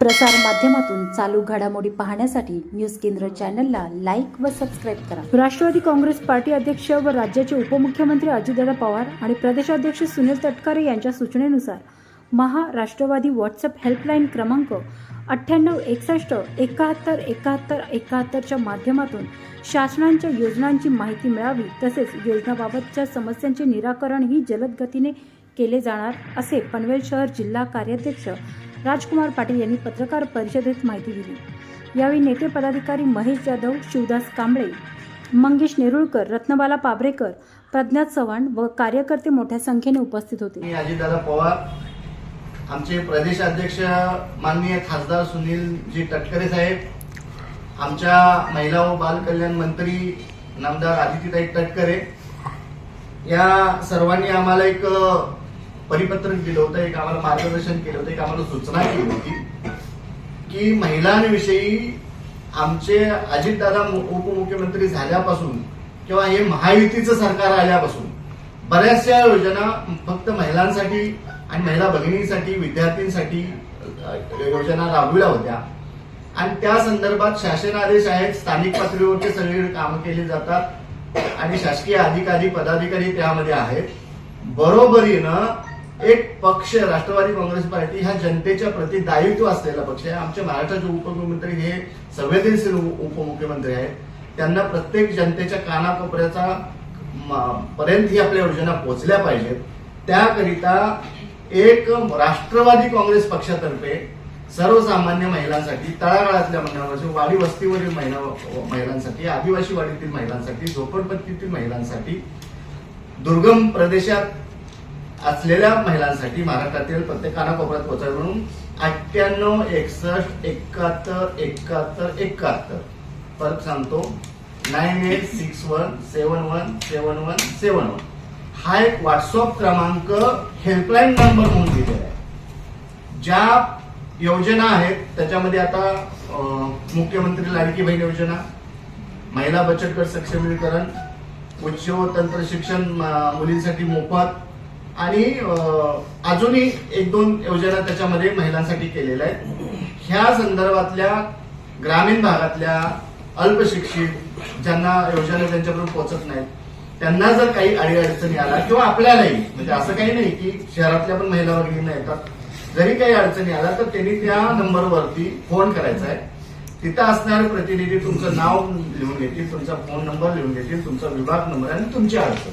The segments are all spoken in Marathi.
प्रसार माध्यमातून चालू घडामोडी पाहण्यासाठी न्यूज केंद्र चॅनलला लाईक व सबस्क्राईब करा. राष्ट्रवादी काँग्रेस पार्टी अध्यक्ष व राज्याचे उपमुख्यमंत्री अजितदादा पवार आणि प्रदेशाध्यक्ष सुनील तटकरे यांच्या सूचनेनुसार महाराष्ट्रवादी व्हॉट्सअप हेल्पलाईन क्रमांक अठ्ठ्याण्णव एकसष्ट एकाहत्तर एकाहत्तर एकाहत्तरच्या माध्यमातून शासनांच्या योजनांची माहिती मिळावी तसेच योजनाबाबतच्या समस्यांचे निराकरणही जलद गतीने केले जाणार असे पनवेल शहर जिल्हा कार्याध्यक्ष राजकुमार पाटील यांनी पत्रकार परिषदेत माहिती दिली. यावेळी नेते पदाधिकारी महेश जाधव शिवदास कांबळे मंगेश नेरुळकर रत्नबाला पाबरेकर प्रज्ञा चव्हाण व कार्यकर्ते मोठ्या संख्येने उपस्थित होते. मी अजितदादा पवार आमचे प्रदेश अध्यक्ष माननीय खासदार सुनीलजी तटकरे साहेब आमच्या महिला व बाल कल्याण मंत्री नामदार आदितीताई तटकरे. या सर्वांनी आम्हाला एक परिपत्रक दिलं होतं एक आम्हाला मार्गदर्शन केलं होतं एक आम्हाला सूचना केली होती की महिलांविषयी आमचे अजितदादा उपमुख्यमंत्री झाल्यापासून किंवा हे महायुतीचं सरकार आल्यापासून बऱ्याचशा योजना फक्त महिलांसाठी आणि महिला भगिनींसाठी विद्यार्थ्यांसाठी योजना राबविल्या होत्या. आणि त्या संदर्भात शासन आदेश आहेत स्थानिक पातळीवरचे सगळे कामं केली जातात आणि शासकीय अधिकारी पदाधिकारी त्यामध्ये आहेत. बरोबरीनं एक पक्ष राष्ट्रवादी काँग्रेस पार्टी हा जनतेच्या प्रति दायित्व असलेला पक्ष आहे. आमच्या महाराष्ट्राचे उपमुख्यमंत्री हे संवेदनशील उपमुख्यमंत्री आहेत. त्यांना प्रत्येक जनतेच्या कानाकोपऱ्याचा पर्यंत ही आपल्या योजना पोहोचल्या पाहिजेत. त्याकरिता एक राष्ट्रवादी काँग्रेस पक्षातर्फे सर्वसामान्य महिलांसाठी तळागाळातल्या महिलांसाठी वाडी वस्तीवरील महिला महिलांसाठी आदिवासी वाडीतील महिलांसाठी झोपडपट्टीतील महिलांसाठी दुर्गम प्रदेशात असलेल्या महिलांसाठी महाराष्ट्रातील प्रत्येक कानाकोपऱ्यात पोहोचावे म्हणून अठ्ठ्याण्णव एकसष्ट एकाहत्तर एकाहत्तर एकाहत्तर. परत सांगतो. Nine eight six one seven one seven one seven one हा एक व्हॉट्सअप क्रमांक हेल्पलाईन नंबर म्हणून दिलेला आहे. ज्या योजना आहेत त्याच्यामध्ये आता मुख्यमंत्री लाडकी बहीण योजना महिला बचत गट सक्षमीकरण उच्च व तंत्र शिक्षण मुलींसाठी मोफत आणि अजूनही एक दोन योजना त्याच्यामध्ये महिलांसाठी केलेल्या आहेत. ह्या संदर्भातल्या ग्रामीण भागातल्या अल्पशिक्षित ज्यांना योजना त्यांच्यापर्यंत पोहोचत नाहीत त्यांना जर काही अडीअडचणी आल्या किंवा आपल्यालाही म्हणजे असं काही नाही की शहरातल्या पण महिला भगिनींना येतात जरी काही अडचणी आल्या तर त्यांनी त्या नंबरवरती फोन करायचा आहे. तिथं असणारे प्रतिनिधी तुमचं नाव लिहून घेतील तुमचा फोन नंबर लिहून घेतील तुमचा विभाग नंबर आणि तुमची अडचण.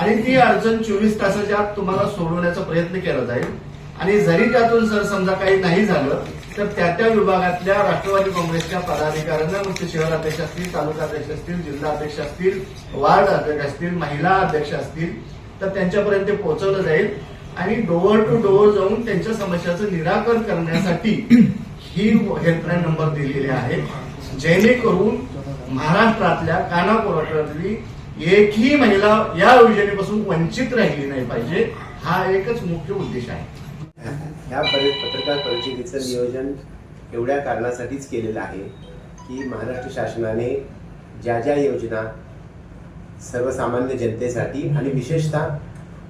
आणि ती अडचण चोवीस तासाच्या आत तुम्हाला सोडवण्याचा प्रयत्न केला जाईल. आणि जरी त्यातून जर समजा काही नाही झालं तर त्या त्या विभागातल्या राष्ट्रवादी काँग्रेसच्या पदाधिकाऱ्यांना मग शहर अध्यक्ष असतील तालुका अध्यक्ष असतील जिल्हा अध्यक्ष असतील वार्ड अध्यक्ष असतील महिला अध्यक्ष असतील तर त्यांच्यापर्यंत ते पोहोचवलं जाईल. आणि डोअर टू डोअर जाऊन त्यांच्या समस्याचं निराकरण करण्यासाठी ही हेल्पलाईन नंबर दिलेली आहे. जेणेकरून महाराष्ट्रातल्या कानाकोपऱ्यातली एकही महिला या योजनेपासून वंचित राहिली नाही पाहिजे हा एकच मुख्य उद्देश आहे. ह्या पत्रकार परिषदेचं नियोजन एवढ्या कारणासाठीच केलेलं आहे की महाराष्ट्र शासनाने ज्या ज्या योजना सर्वसामान्य जनतेसाठी आणि विशेषतः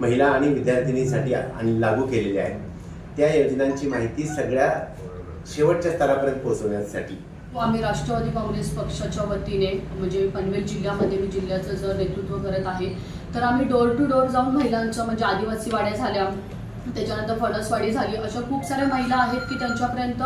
महिला आणि विद्यार्थिनीसाठी आणि लागू केलेल्या आहेत त्या योजनांची माहिती सगळ्या शेवटच्या स्तरापर्यंत पोहोचवण्यासाठी आम्ही राष्ट्रवादी काँग्रेस पक्षाच्या वतीने म्हणजे पनवेल जिल्ह्यामध्ये मी जिल्ह्याचं जर नेतृत्व करत आहे तर आम्ही डोर टू डोर जाऊन महिलांच्या म्हणजे आदिवासी वाड्या झाल्या त्याच्यानंतर फणसवाडी झाली अशा खूप साऱ्या महिला आहेत की त्यांच्यापर्यंत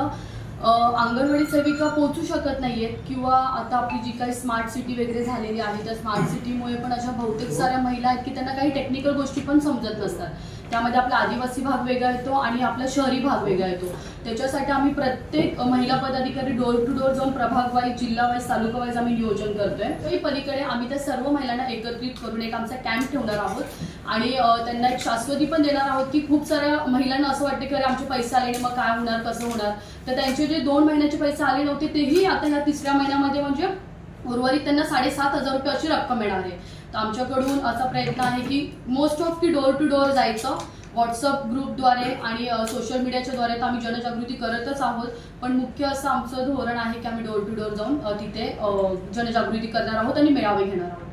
अंगणवाडी सेविका पोहोचू शकत नाहीयेत किंवा आता आपली जी काही स्मार्ट सिटी वगैरे झालेली आहे त्या स्मार्ट सिटीमुळे पण अशा बहुतेक साऱ्या महिला आहेत की त्यांना काही टेक्निकल गोष्टी पण समजत नसतात. त्यामध्ये आपला आदिवासी भाग वेगळा येतो आणि आपला शहरी भाग वेगळा येतो. त्याच्यासाठी आम्ही प्रत्येक महिला पदाधिकारी डोर टू डोर जाऊन प्रभाग वाईज जिल्हा वाईज तालुका वाईज आम्ही नियोजन करतोय. तरी पलीकडे आम्ही त्या सर्व महिलांना एकत्रित करून एक आमचा कॅम्प ठेवणार आहोत. आणि त्यांना एक शाश्वती पण देणार आहोत की खूप साऱ्या महिलांना असं वाटते की अरे आमचे पैसे आले नाही मग काय होणार कसं होणार? तर त्यांचे जे दोन महिन्याचे पैसे आले नव्हते तेही आता ह्या तिसऱ्या महिन्यामध्ये म्हणजे उर्वरित त्यांना साडेसात हजार रुपये अशी रक्कम मिळणार आहे. तर आमच्याकडून असा प्रयत्न आहे की मोस्ट ऑफ की डोर टू डोअर जायचं. व्हॉट्सअप ग्रुपद्वारे आणि सोशल मीडियाच्या द्वारे तर आम्ही जनजागृती करतच आहोत. पण मुख्य असं आमचं धोरण आहे की आम्ही डोर टू डोअर जाऊन तिथे जनजागृती करणार आहोत आणि मेळावे घेणार आहोत.